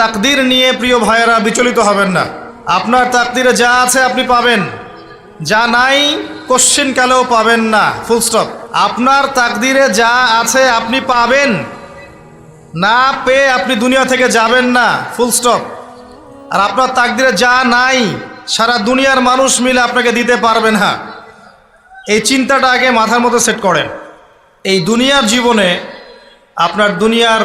তাকদির নিয়ে প্রিয় ভাইয়েরা বিচলিত হবেন না। আপনার তাকদিরে যা আছে আপনি পাবেন। যা নাই কোশ্চিন কালেও পাবেন না। ফুল স্টপ আপনার তাকদিরে যা আছে আপনি পাবেন। না পেয়ে আপনি দুনিয়া থেকে যাবেন না। ফুল স্টপ আর আপনার তাকদিরে যা নাই, সারা দুনিয়ার মানুষ মিলে আপনাকে দিতে পারবেন না। এই চিন্তাটা আগে মাথার মধ্যে সেট করেন। এই দুনিয়ার জীবনে আপনার দুনিয়ার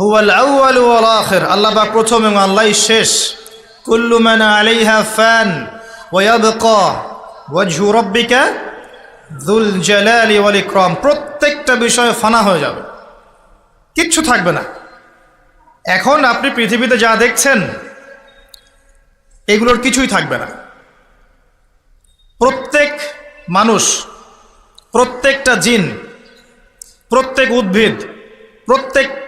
হুয়াল আউয়াল ওয়াল আখির। আল্লাহ পাক প্রথম এবং আল্লাহই শেষ। কুল্লু মান আলাইহা ফান ওয়া ইয়াবকা ওয়াজহু রাব্বিকা যুল জালালি ওয়াল ইকরাম। প্রত্যেকটা বিষয় ফানা হয়ে যাবে। কিচ্ছু থাকবে না। এখন আপনি পৃথিবীতে যা দেখছেন, এগুলোর কিছুই থাকবে না। প্রত্যেক মানুষ, প্রত্যেকটা জিন, প্রত্যেক উদ্ভিদ, প্রত্যেক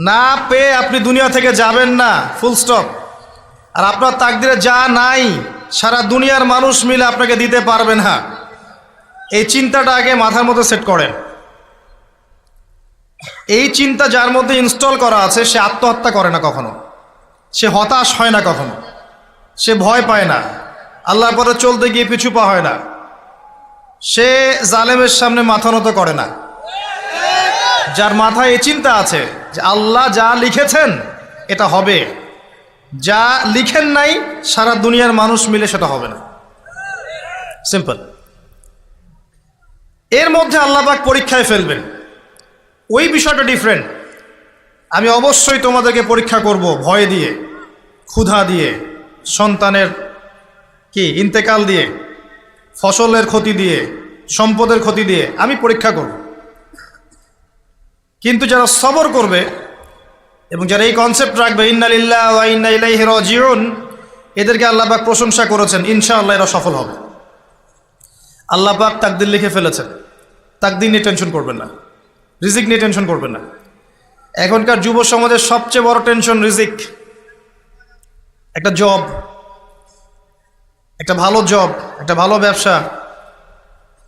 না পেয়ে আপনি দুনিয়া থেকে যাবেন না ফুল স্টপ আর আপনার তাকদিরে যা নাই, সারা দুনিয়ার মানুষ মিলে আপনাকে দিতে পারবেন না। এই চিন্তাটা আগে মাথার মধ্যে সেট করেন। এই চিন্তা যার মধ্যে ইনস্টল করা আছে, সে আত্মহত্যা করে না কখনো। সে হতাশ হয় না কখনো। সে ভয় পায় না। আল্লাহর পরে চলতে গিয়ে পিছু পা হয় না। সে জালেমের সামনে মাথা নত করে না। যার মাথায় এই চিন্তা আছে যে আল্লাহ যা লিখেছেন, এটা হবে। যা লিখেন নাই, সারা দুনিয়ার মানুষ মিলে সেটা হবে না। সিম্পল এর মধ্যে আল্লাহবাক পরীক্ষায় ফেলবেন। ওই বিষয়টা ডিফারেন্ট আমি অবশ্যই তোমাদেরকে পরীক্ষা করব ভয় দিয়ে, ক্ষুধা দিয়ে, সন্তানের কি, ইন্তেকাল দিয়ে, ফসলের ক্ষতি দিয়ে, সম্পদের ক্ষতি দিয়ে, আমি পরীক্ষা করব। কিন্তু যারা সবর করবে এবং যারা এই কনসেপ্ট রাখবে, ইন্নালিল্লাহ ইন্না এদেরকে আল্লাহ পাক প্রশংসা করেছেন, ইনশাআল্লাহ এরা সফল হবে। আল্লাহ পাক তাকদির লিখে ফেলেছেন। তাকদির নিয়ে টেনশন করবেন না। রিজিক নিয়ে টেনশন করবেন না। এখনকার যুব সমাজের সবচেয়ে বড় টেনশন রিজিক। একটা জব একটা ভালো জব একটা ভালো ব্যবসা।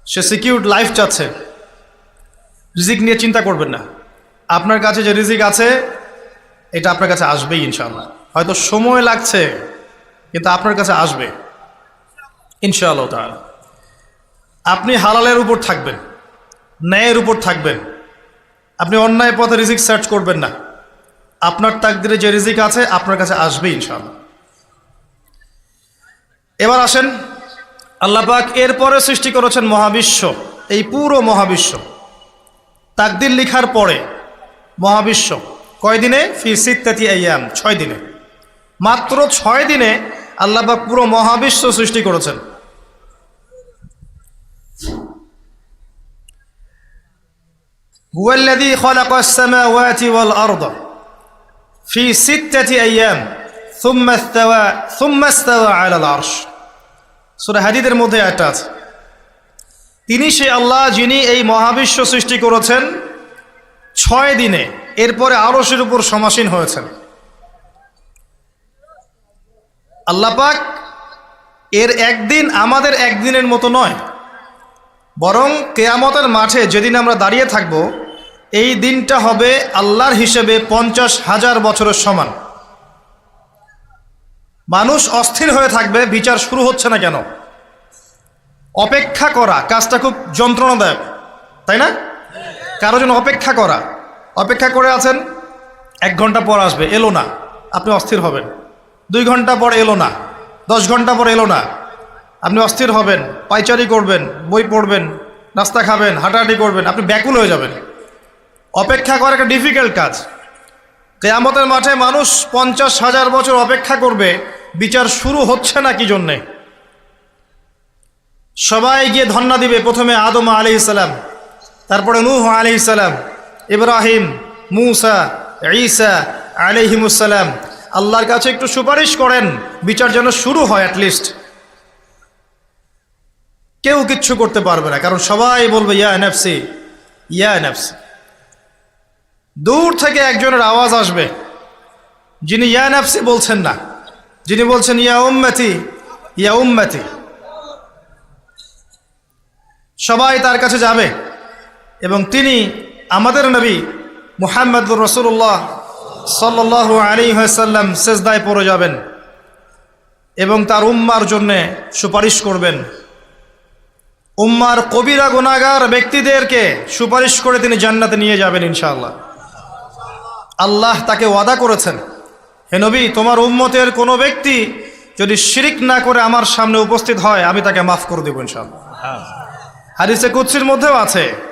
সে সিকিউরড লাইফ চাচ্ছে। রিজিক নিয়ে চিন্তা করবেন না। আপনার কাছে যে রিজিক আছে, এটা আপনার কাছে আসবেই ইনশাল্লাহ হয়তো সময় লাগছে, কিন্তু আপনার কাছে আসবে। ইনশাআল্লাহ তাআলা। আপনি হালালের উপর থাকবেন, ন্যায়ের উপর থাকবেন। আপনি অন্যায় পথে রিজিক সার্চ করবেন না। আপনার তাকদিরে যে রিজিক আছে, আপনার কাছে আসবে ইনশাআল্লাহ। এবার আসেন, আল্লাহ পাক এরপরে সৃষ্টি করেছেন মহাবিশ্ব, এই পুরো মহাবিশ্ব। তাকদির লিখার পরে মহাবিশ্ব। কয় দিনে ফি সিত্তাতি আয়াম ছয় দিনে। মাত্র ছয় দিনে আল্লাহবাক পুরো মহাবিশ্ব সৃষ্টি করেছেন। হুয়াল্লাযী ফি মধ্যে একটা আছে। তিনি সেই আল্লাহ যিনি এই মহাবিশ্ব সৃষ্টি করেছেন ছয় দিনে এরপরে আরশের উপর সমাসীন হয়েছেন। আল্লাপাক এর একদিন আমাদের একদিনের মতো নয়, বরং কেয়ামতের মাঠে যেদিন আমরা দাঁড়িয়ে থাকব, এই দিনটা হবে আল্লাহর হিসেবে পঞ্চাশ হাজার বছরের সমান। মানুষ অস্থির হয়ে থাকবে, বিচার শুরু হচ্ছে না কেন? অপেক্ষা করা কাজটা খুব যন্ত্রণাদায়ক, তাই না? কারও জন্য অপেক্ষা করা। অপেক্ষা করে আছেন, এক ঘণ্টা পর আসবে, এলো না। আপনি অস্থির হবেন। দুই ঘণ্টা পর এলো না। দশ ঘণ্টা পর এলো না। আপনি অস্থির হবেন পাইচারি করবেন, বই পড়বেন, নাস্তা খাবেন, হাঁটাহাঁটি করবেন, আপনি ব্যাকুল হয়ে যাবেন। অপেক্ষা করা একটা ডিফিকাল্ট কাজ। কেয়ামতের মাঠে মানুষ পঞ্চাশ হাজার বছর অপেক্ষা করবে, বিচার শুরু হচ্ছে না কি জন্যে? সবাই গিয়ে ধন্না দিবে প্রথমে আদম আলি ইসালাম তারপরে নূহ আলি ইসালাম ইব্রাহিম, মুসা, ঈসা আলিহিমুসালাম আল্লাহর কাছে একটু সুপারিশ করেন, বিচার যেন শুরু হয় অ্যাটলিস্ট কেউ কিচ্ছু করতে পারবে না, কারণ সবাই বলবে, ইয়া এনএফসি ইয়া এনএফসি দূর থেকে একজনের আওয়াজ আসবে, যিনি ইয়া এনএফসি বলছেন না। যিনি বলছেন, ইয়া উম্মতি ইয়া উম্মতি। সবাই তার কাছে যাবে। এবং তিনি আমাদের নবী মুহাম্মদুর রসুল্লাহ সাল্লাহ আলী সাল্লাম সেজদায় পড়ে যাবেন এবং তার উম্মার জন্যে সুপারিশ করবেন। উম্মার কবিরা গুণাগার ব্যক্তিদেরকে সুপারিশ করে তিনি জান্নাতে নিয়ে যাবেন ইনশাআল্লাহ। আল্লাহ তাকে ওয়াদা করেছেন হে নবী তোমার উম্মতের কোনো ব্যক্তি যদি শিরিক না করে আমার সামনে উপস্থিত হয় আমি তাকে মাফ করে দেবো ইনশাআল্লাহ। হাদিসে কুৎসির মধ্যেও আছে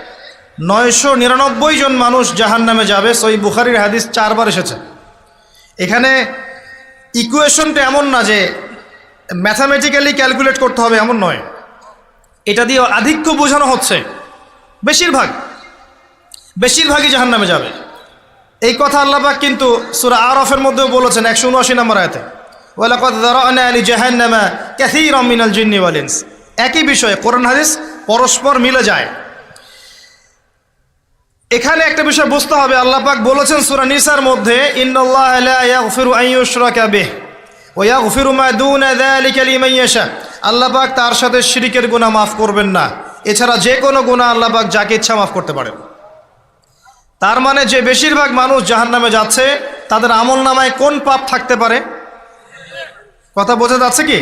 নয়শো নিরানব্বই জন মানুষ জাহান নামে যাবে। সই বুখারির হাদিস চারবার এসেছে। এখানে ইকুয়েশনটা এমন না যে ম্যাথামেটিক্যালি ক্যালকুলেট করতে হবে, এমন নয়। এটা দিয়ে আধিক্য বোঝানো হচ্ছে। বেশিরভাগ, বেশিরভাগই জাহান নামে যাবে। এই কথা আল্লাহবাক কিন্তু সুরা আরফের মধ্যেও বলেছেন, একশো উনআশি নম্বর আয়তে। একই বিষয়ে কোরআন হাদিস পরস্পর মিলে যায়। এখানে একটা বিষয় বুঝতে হবে, আল্লাহ পাক বলেছেন সূরা নিসার মধ্যে আল্লাহ পাক তার সাথে শিরিকের গুনাহ মাফ করবেন না। এছাড়া যে কোনো গুনাহ আল্লাহ পাক যাকে ইচ্ছা মাফ করতে পারেন। তার মানে যে বেশিরভাগ মানুষ জাহান্নামে যাচ্ছে, তাদের আমল নামায় কোন পাপ থাকতে পারে? কথা বোঝা যাচ্ছে কি?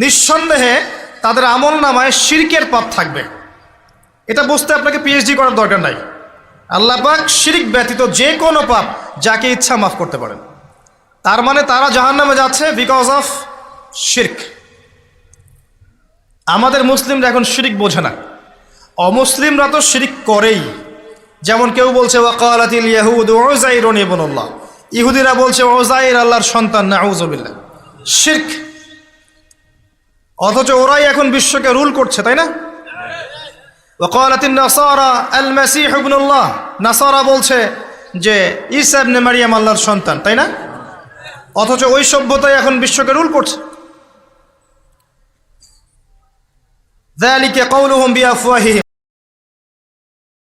নিঃসন্দেহে তাদের আমল নামায় শিরকের পাপ থাকবে। এটা বুঝতে আপনাকে পিএইচডি করার দরকার নাই। আল্লাহ পাক শিরিক ব্যতীত যে কোনো পাপ যাকে ইচ্ছা মাফ করতে পারেন। তার মানে তারা জাহান্নামে যাচ্ছে বিকজ অফ শির্ক আমাদের মুসলিমরা এখন শিরিক বোঝে না। অমুসলিমরা তো শিরিক করেই। যেমন কেউ বলছে ওয়াকালাতিল ইয়াহুদ ওজাইরন ইবনুল্লাহ। ইহুদিরা বলছে ওজাইর আল্লাহর সন্তান নাউজুবিল্লাহ শিরক। অথচ ওরাই এখন বিশ্বকে রুল করছে, তাই না? ওয়াকালাতিন নাসারা আল মাসিহ ইবনুল্লাহ নাসারা বলছে যে ঈসা ইবনে মারিয়াম আল্লাহর সন্তান তাই না অথচ ওই সভ্যতাই এখন বিশ্বকে রুল করছে ذلك قولهم بأفواههم